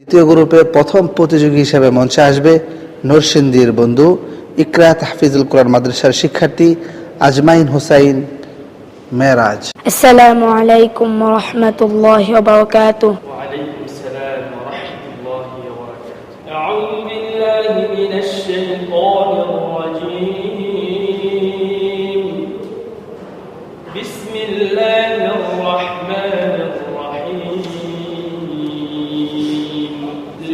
দ্বিতীয় গ্রুপে প্রথম প্রতিযোগী হিসেবে মঞ্চে আসবে নরসিংদীর বন্ধু ইকরাত হাফিজুল কোরআন মাদ্রাসার শিক্ষার্থী আজমাইন হুসাইন মেরাজ। আসসালামু আলাইকুম রহমতুল্লাহ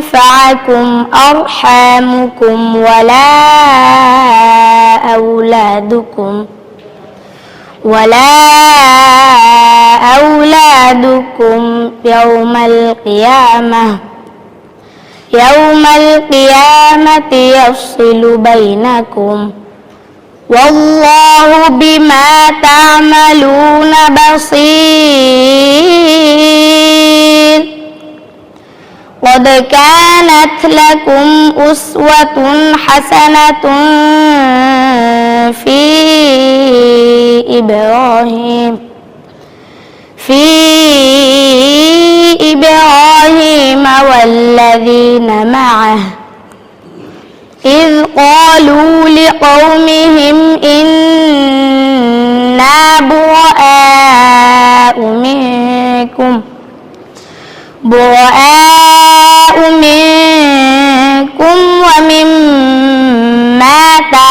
تنفعكم أرحامكم ولا أولادكم ولا أولادكم يوم القيامة يوم القيامة يفصل بينكم والله بما تعملون بصير قد كانت لكم أسوة حسنة في إبراهيم في إبراهيم والذين معه. إذ قالوا لقومهم إنا براء منكم براء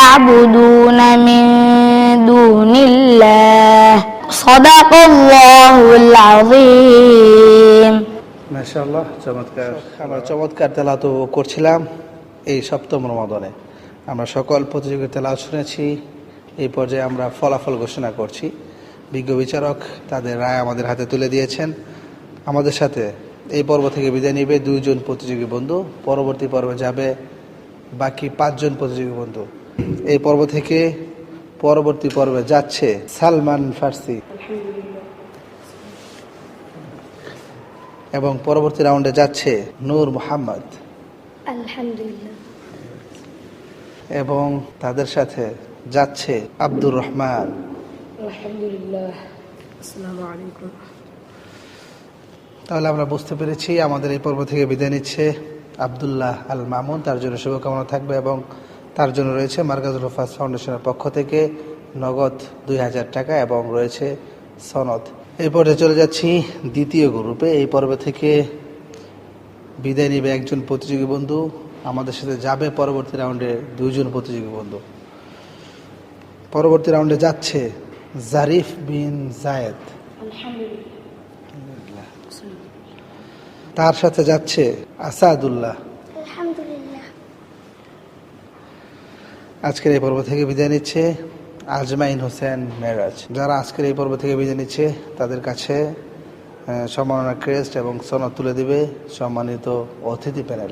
تعبدون من دون الله صدق الله العظيم মাশাআল্লাহ চমৎকার আমরা চমৎকার তেলাত করছিলাম এই সপ্তম রমাদনে আমরা সকল প্রতিযোগীর তেলাত শুনেছি এই পর্যায়ে আমরা ফলাফল ঘোষণা করছি বিজ্ঞ বিচারক তাদের রায় আমাদের হাতে তুলে দিয়েছেন আমাদের সাথে এই পর্ব থেকে বিদায় নিবে দুইজন প্রতিযোগী বন্ধু পরবর্তী পর্বে যাবে বাকি পাঁচজন প্রতিযোগী বন্ধু এই পর্ব থেকে পরবর্তী পর্বে যাচ্ছে সালমান ফার্সি। এবং পরবর্তী রাউন্ডে যাচ্ছে নূর মোহাম্মদ। এবং তাদের সাথে যাচ্ছে আব্দুর রহমান। তাহলে আমরা বুঝতে পেরেছি আমাদের এই পর্ব থেকে বিদায় নিচ্ছে আবদুল্লাহ আল মামুন তার জন্য শুভকামনা থাকবে এবং তার জন্য রয়েছে মার্কাজুল রফাজ ফাউন্ডেশনের পক্ষ থেকে নগদ দুই হাজার টাকা এবং রয়েছে সনদ। এই পর্যায়ে চলে যাচ্ছি দ্বিতীয় গ্রুপে। এই পর্ব থেকে বিদায় নিবে একজন প্রতিযোগী বন্ধু। আমাদের সাথে যাবে পরবর্তী রাউন্ডে দুইজন প্রতিযোগী বন্ধু। পরবর্তী রাউন্ডে যাচ্ছে জারিফ বিন জায়েদ। তার সাথে যাচ্ছে আসাদুল্লাহ। আজকের এই পর্ব থেকে বিদায় নিচ্ছে আজমাইন হোসেন মেরাজ। যারা আজকের এই পর্ব থেকে বিদায় নিচ্ছে, তাদের কাছে সম্মাননা ক্রেস্ট এবং সনদ তুলে দিবে সম্মানিত অতিথি প্যানেল।